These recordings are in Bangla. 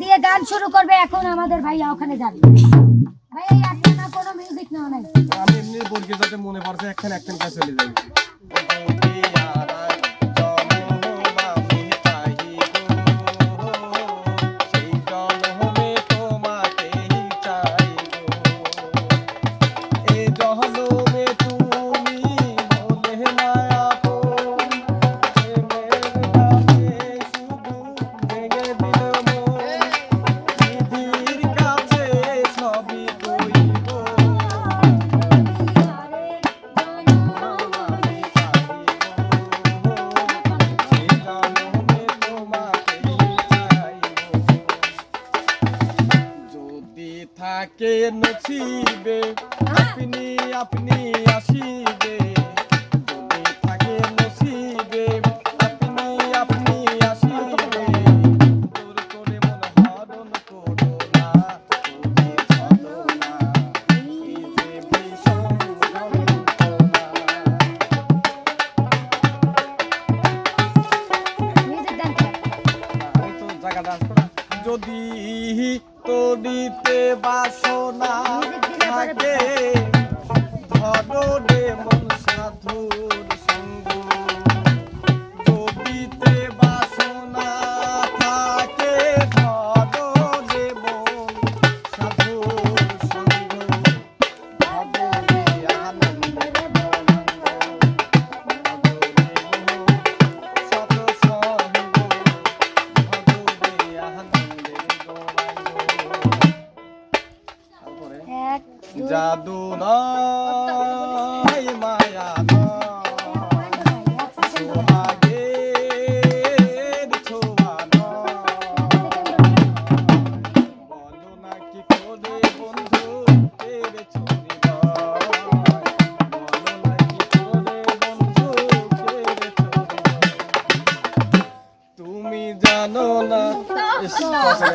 দিয়ে গান শুরু করবে এখন আমাদের ভাইয়া ওখানে যাবে। ভাইয়া আপনার কোনো মিউজিক না নাই। আমি এমনি মুরগি মনে পড়ছে একখান একখান কাছে চলে যাই। থাকে নসিবে আপনি আপনি আসিবে। থাকে আপনি আপনি আসিবে। করে মন করো না তুমি হ্যাঁ, না। যদি তরিতে বাসনা থাকে। ধরো রে সাধু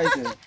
present.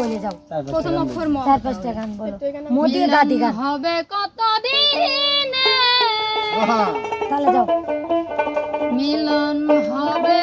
বলে যাও। প্রথম অক্ষর ম চার পাঁচটা গান বলো মোদি দাদি গান। হবে কত তাহলে যাও। মিলন হবে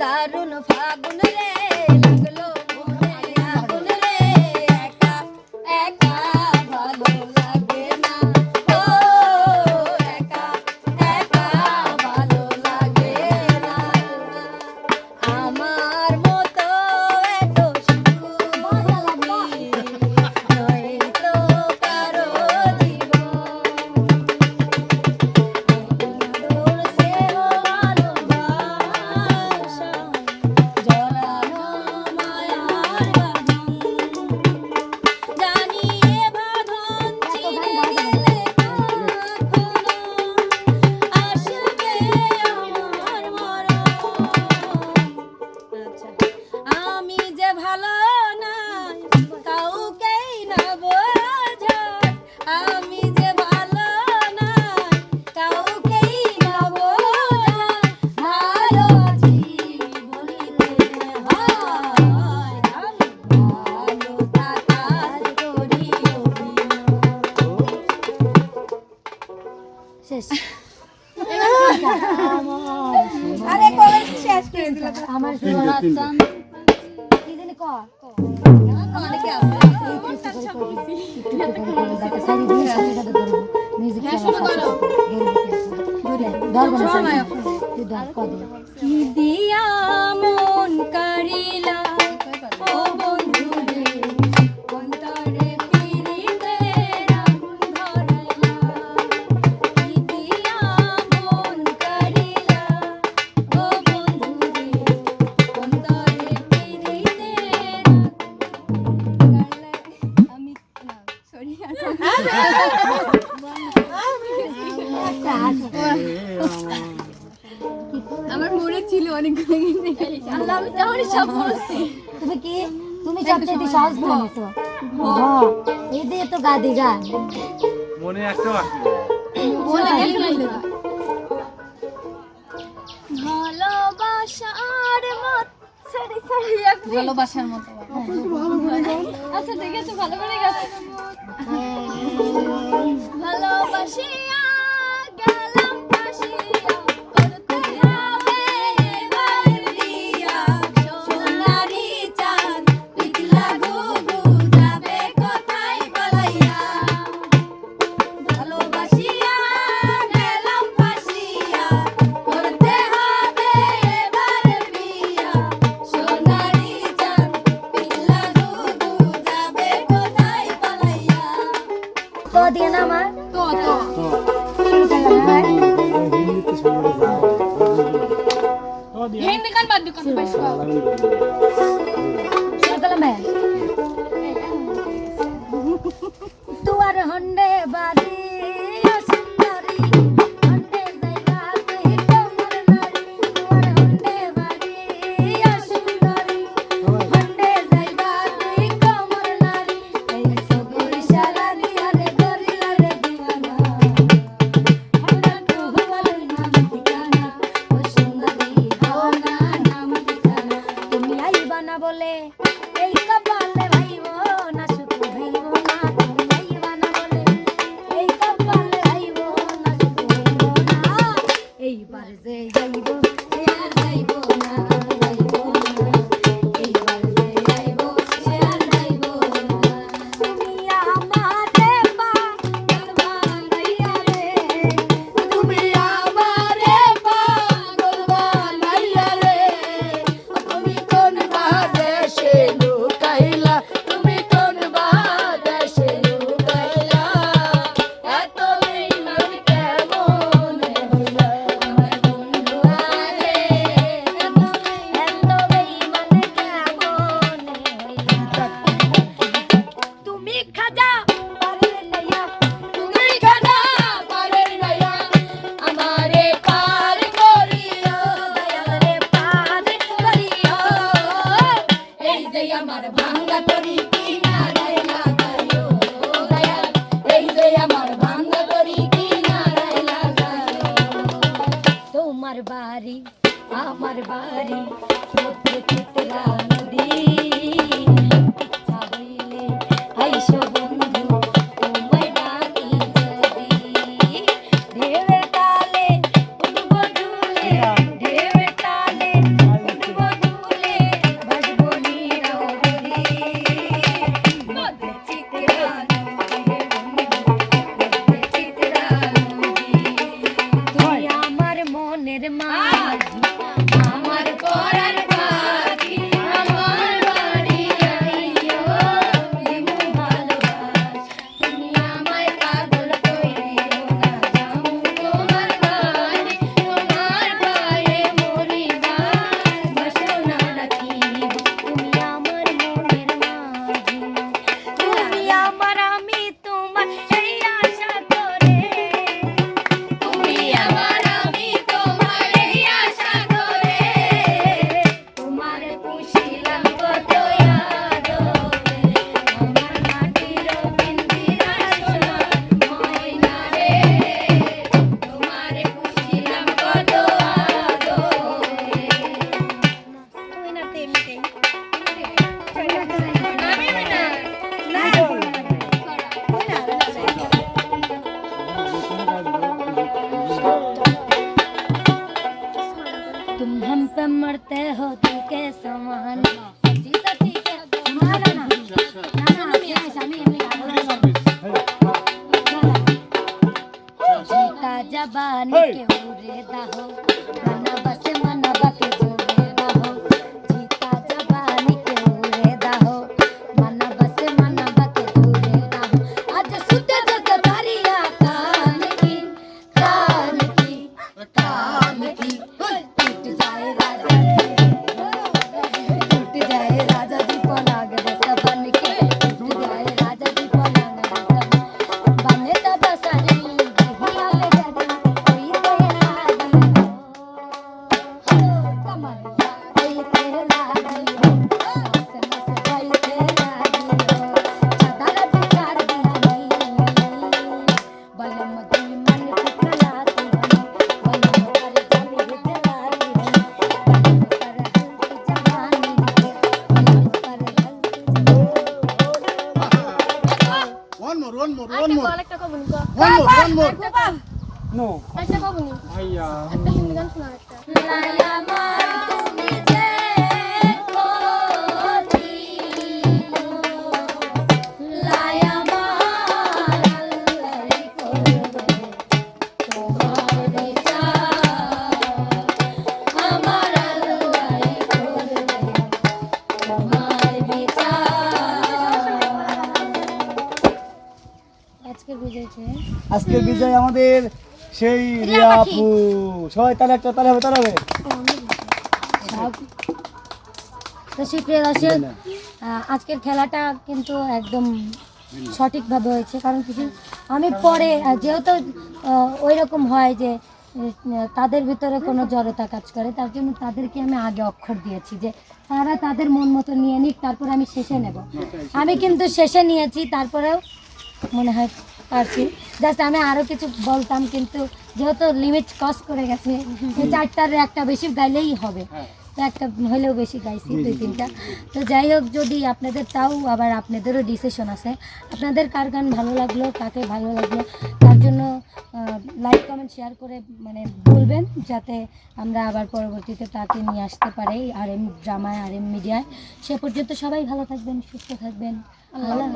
দারুণ ফাগুন রে। কি দিয়া মন কারি মনে একটাও আসলো। ভালোবাসার মত ভালোবাসার মতো হ্যাঁ, আচ্ছা ঠিক আছে ভালো করে গেছে হ্যাঁ। ভালোবাসি tú que es. আমাদের সেই রিয়া আপু সবাই তাহলে একটা তাহলে হবে তাহলে হবে। তো সুপ্রিয় দর্শক আজকের খেলাটা কিন্তু একদম সঠিকভাবে হয়েছে কারণ কিছু আমি পরে যেহেতু ওই রকম হয় যে তাদের ভিতরে কোনো জড়তা কাজ করে তার জন্য তাদেরকে আমি আগে অক্ষর দিয়েছি যে তারা তাদের মন মতো নিয়ে নিক তারপর আমি শেষে নেব। আমি কিন্তু শেষে নিয়েছি তারপরেও মনে হয় পারছি জাস্ট আমি আরও কিছু বলতাম কিন্তু যেহেতু লিমিট ক্রস করে গেছে চারটার একটা বেশি গাইলেই হবে। একটা হলেও বেশি গাইছি দুই তিনটা। তো যাই হোক যদি আপনাদের তাও আবার আপনাদেরও ডিসিশন আছে আপনাদের কার গান ভালো লাগল কাকে ভালো লাগল তার জন্য লাইক কমেন্ট শেয়ার করে মানে বলবেন যাতে আমরা আবার পরবর্তীতে তাকে নিয়ে আসতে পারি আর এম ড্রামায় আর এম মিডিয়ায় সে পর্যন্ত সবাই ভালো থাকবেন সুস্থ থাকবেন। আল্লাহ।